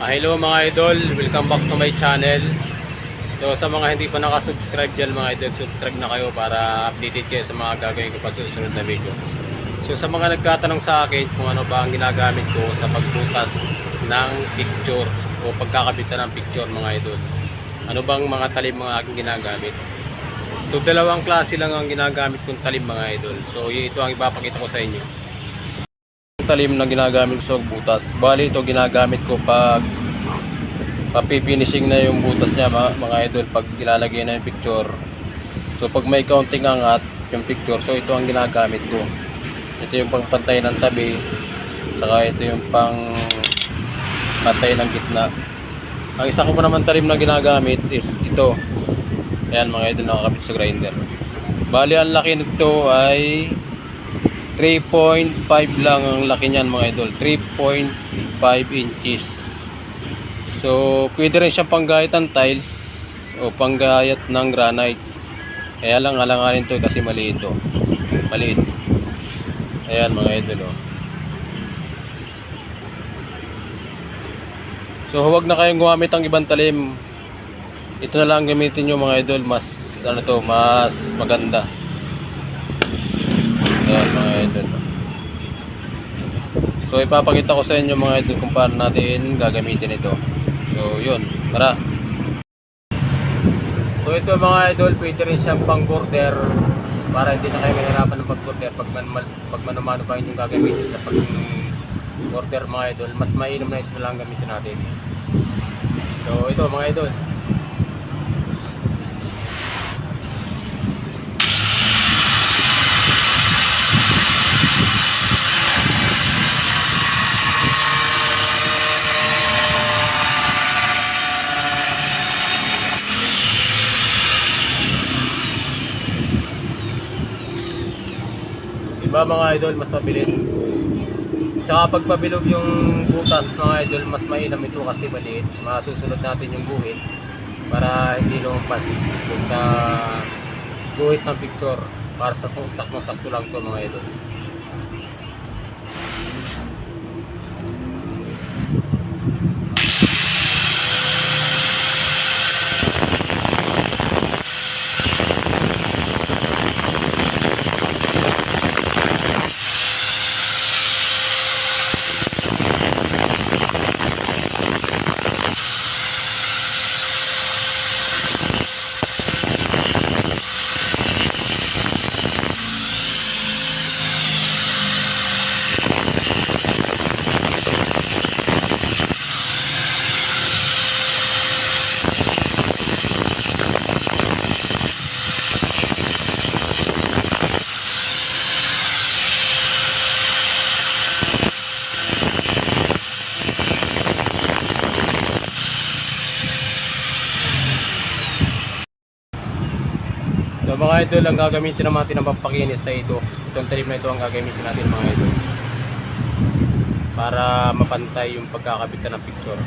Ah, hello mga idol, welcome back to my channel. So sa mga hindi pa nakasubscribe dyan mga idol, subscribe na kayo para updated kayo sa mga gagawin ko pa sa susunod na video. So sa mga nagtatanong sa akin kung ano ba ang ginagamit ko sa pagbutas ng picture o pagkakabitan ng picture mga idol. Ano bang mga talim mga aking ginagamit? So dalawang klase lang ang ginagamit kong talim mga idol. So ito ang ipapakita ko sa inyo talim na ginagamit ko sa butas. Bali ito ginagamit ko pag papifinishing na yung butas niya mga, mga idol pag ilalagay na yung picture. So pag may counting angat yung picture, so ito ang ginagamit ko. Ito yung pang pantay ng tabi, saka ito yung pang pantay ng gitna. Ang isa ko pa naman talim na ginagamit is ito. Ayan mga idol nakakabit sa grinder. Bali ang laki nito ay 3.5 lang ang laki niyan mga idol 3.5 inches so pwede rin siyang panggayat ng tiles o panggayat ng granite kaya lang alanganin to kasi maliit to maliit ayan mga idol oh. so huwag na kayong gumamit ng ibang talim ito na lang gamitin nyo mga idol mas ano to mas maganda Ayan mga idol. So ipapakita ko sa inyo mga idol kung paano natin gagamitin ito. So yun, tara. So ito mga idol, pwede rin siyang pang border para hindi na kayo mahirapan ng pag border pag, man, pag manumano pa inyong gagamitin sa pag border mga idol. Mas mainam na ito lang gamitin natin. So ito mga idol. Diba mga idol, mas mabilis. Tsaka pag pabilog yung butas mga idol, mas mainam ito kasi maliit. Masusunod natin yung guhit para hindi lumampas sa guhit ng picture para sa sakto-sakto lang to mga idol. Mga idol, ang gagamitin naman natin ng pampakinis sa ito. Itong talim na ito ang gagamitin natin mga idol. Para mapantay yung pagkakabitan ng picture.